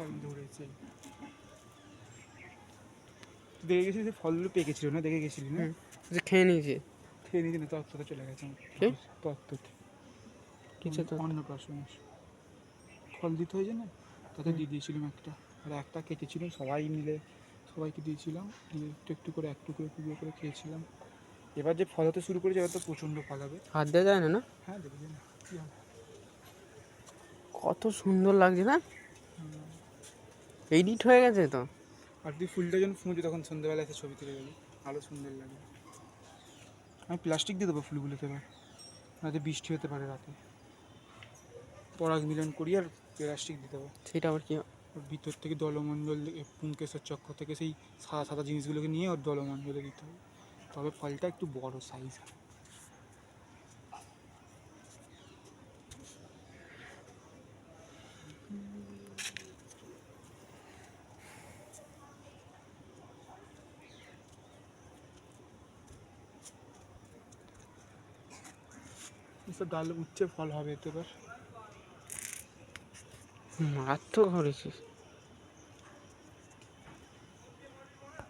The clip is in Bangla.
ফল ধরেছে দেখে গেছিলি যে ফলগুলো পেকেছিল না? দেখে গেছিলি না? যে খেয়ে নিয়েছে। খেয়ে নিয়ে তত্ত্বতে চলে গেছে? তত্ত্বতে কিছু তো অন্নপ্রাশন ফল দিতে হয়েছে না? তাতে দিয়ে দিয়েছিলাম একটা। আর একটা কেটেছিলাম সবাই মিলে সবাইকে দিয়েছিলাম। দিয়ে একটু একটু করে একটু করে একটু করে খেয়েছিলাম। এবার যে ফল হতে শুরু করেছে এবার তো প্রচণ্ড ফল হবে। হাত দেওয়া যায় না না? হ্যাঁ দেখবি না কত সুন্দর লাগছে না? এডিট হয়ে গেছে তো? আর তুই ফুলটা যখন ফুঁজে তখন সন্ধ্যেবেলা এসে ছবি তুলে গেলি আরও সুন্দর লাগে। আমি প্লাস্টিক দিয়ে দেবো ফুলগুলোতে এবার। রাতে বৃষ্টি হতে পারে রাতে। পরাগ মিলন করি আর প্লাস্টিক দিয়ে দেবো। সেটা আবার কি ওর ভিতর থেকে দলমণ্ডল পুঙ্কেশ্বর চক্র থেকে সেই সাদা সাদা জিনিসগুলোকে নিয়ে ওর দলমণ্ডলে দিতে হবে। তবে ফলটা একটু বড় সাইজ এসব ডাল উচ্চে ফল হবে এতে এবার। মারাত্মক ধরেছিস